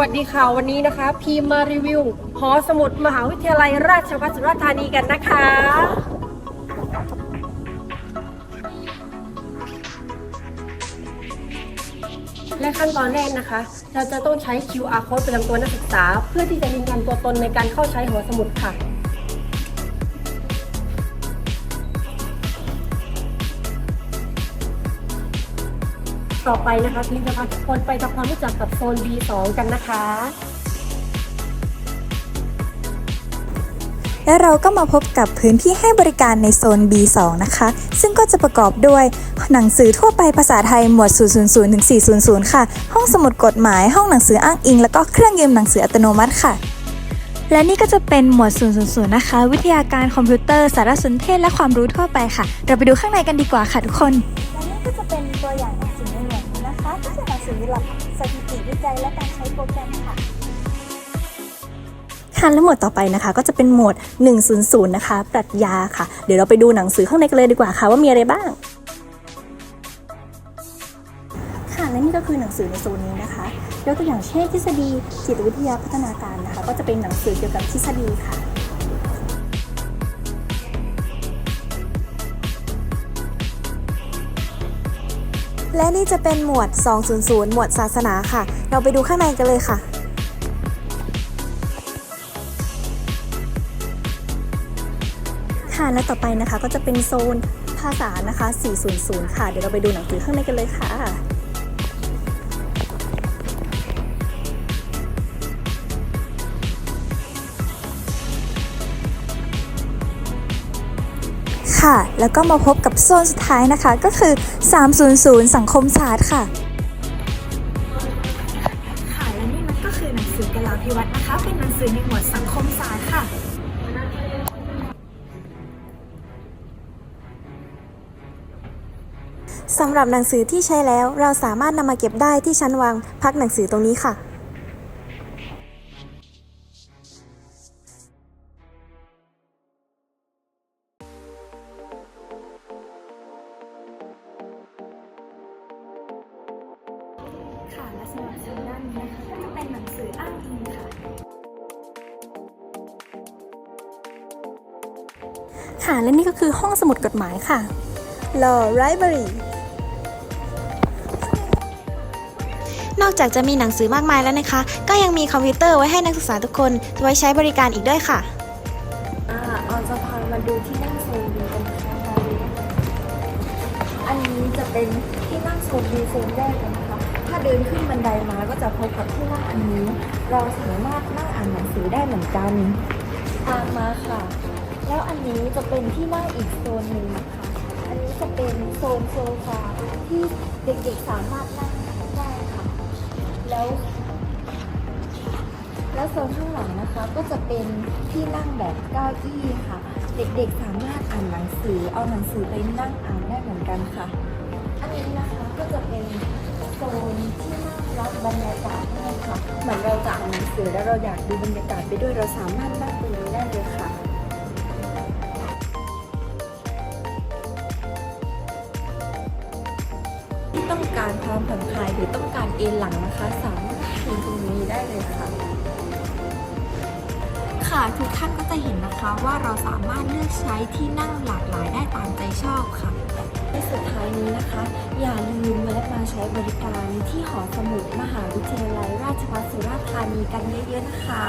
วัสดีค่ะวันนี้นะคะ พีมมารีวิวหอสมุดมหาวิทยาลัยราชภัฏสุราษฎร์ธานีกันนะคะ และขั้นตอนแรกนะคะ เราจะต้องใช้ QR code ประจำตัวนักศึกษา เพื่อที่จะยืนยันตัวตนในการเข้าใช้หอสมุดค่ะ ต่อไปนะคะพีมจะพาทุกคนไปทำความรู้จักกับโซน B2 กันนะคะ และเราก็มาพบกับพื้นที่ให้บริการในโซน B2 นะคะ ซึ่งก็จะประกอบด้วยหนังสือทั่วไปภาษาไทยหมวด 000ถึง400 ค่ะ ห้องสมุดกฎหมาย ห้องหนังสืออ้างอิง แล้วก็เครื่องยืมหนังสืออัตโนมัติค่ะและนี่ก็จะเป็นหมวด 000 นะคะ วิทยาการคอมพิวเตอร์ สารสนเทศและความรู้ทั่วไปค่ะ เราไปดูข้างในกันดีกว่าค่ะทุกคน และนี่ก็จะเป็น สือหลักสถิติวิจัยและการใช้โปรแกรมค่ะค่ะและหมวดต่อไปนะคะ ก็จะเป็นหมวด 100 นะคะ ปรัชญาค่ะ เดี๋ยวเราไปดูหนังสือข้างในกันเลยดีกว่าค่ะว่ามีอะไรบ้าง ค่ะและนี่ก็คือหนังสือในโซนนี้นะคะยกตัวอย่างเช่นทฤษฎีจิตวิทยาพัฒนาการนะคะ ก็จะเป็นหนังสือเกี่ยวกับทฤษฎีค่ะ และนี่จะเป็นหมวด 200 หมวดศาสนาค่ะ เราไปดูข้างในกันเลยค่ะค่ะและต่อไปนะคะก็จะเป็นโซนภาษานะคะ 400 ค่ะ เดี๋ยวเราไปดูหนังสือข้างในกันเลยค่ะ ค่ะ แล้วก็มาพบกับโซนสุดท้ายนะคะ ก็คือ 300 สังคมศาสตร์ค่ะ ค่ะ และนี่มันก็คือหนังสือกลาภิวัตน์นะคะ เป็นหนังสือในหมวดสังคมศาสตร์ค่ะสำหรับหนังสือที่ใช้แล้วเราสามารถนำมาเก็บได้ที่ชั้นวางพักหนังสือตรงนี้ค่ะ ค่ะ และสำหรับโซนด้านนี้นะคะก็จะเป็นหนังสืออ้างอิงค่ะ ค่ะและนี่ก็คือห้องสมุดกฎหมายค่ะ Law Library นอกจากจะมีหนังสือมากมายแล้วนะคะ ก็ยังมีคอมพิวเตอร์ไว้ให้นักศึกษาทุกคนไว้ใช้บริการอีกด้วยค่ะอ่าออนจะพามาดูที่นั่งโซนดีกันนะคะอันนี้จะเป็นที่นั่งโซนดีโซนแรกเลยนะคะ ถ้าเดินขึ้นบันไดมาก็จะพบกับที่นั่งอันนี้ เราสามารถนั่งอ่านหนังสือได้เหมือนกันตามมาค่ะ แล้วอันนี้จะเป็นที่นั่งอีกโซนหนึ่งนะคะ อันนี้จะเป็นโซนโซฟาที่เด็กๆสามารถนั่งได้ค่ะ แล้ว แล้วโซนข้างหลังนะคะก็จะเป็นที่นั่งแบบเก้าอี้ค่ะ เด็กๆสามารถอ่านหนังสือเอาหนังสือไปนั่งอ่านได้เหมือนกันค่ะ อันนี้นะคะก็จะเป็น โซนที่นั่งรับบรรยากาศได้ค่ะเหมือนเราจะอ่านหนังสือแล้วเราอยากดูบรรยากาศไปด้วยเราสามารถนั่งตรงนี้ได้เลยค่ะที่ต้องการความผ่อนคลายหรือต้องการเอนหลังนะคะ สามารถยืนตรงนี้ได้เลยค่ะ ค่ะทุกท่านก็จะเห็นนะคะว่าเราสามารถเลือกใช้ที่นั่งหลากหลายได้ตามใจชอบค่ะ ในสุดท้ายนี้นะคะ อย่าลืมแวะมาใช้บริการที่หอสมุดมหาวิทยาลัยราชภัฏสุราษฎร์ธานีกันเยอะๆนะคะ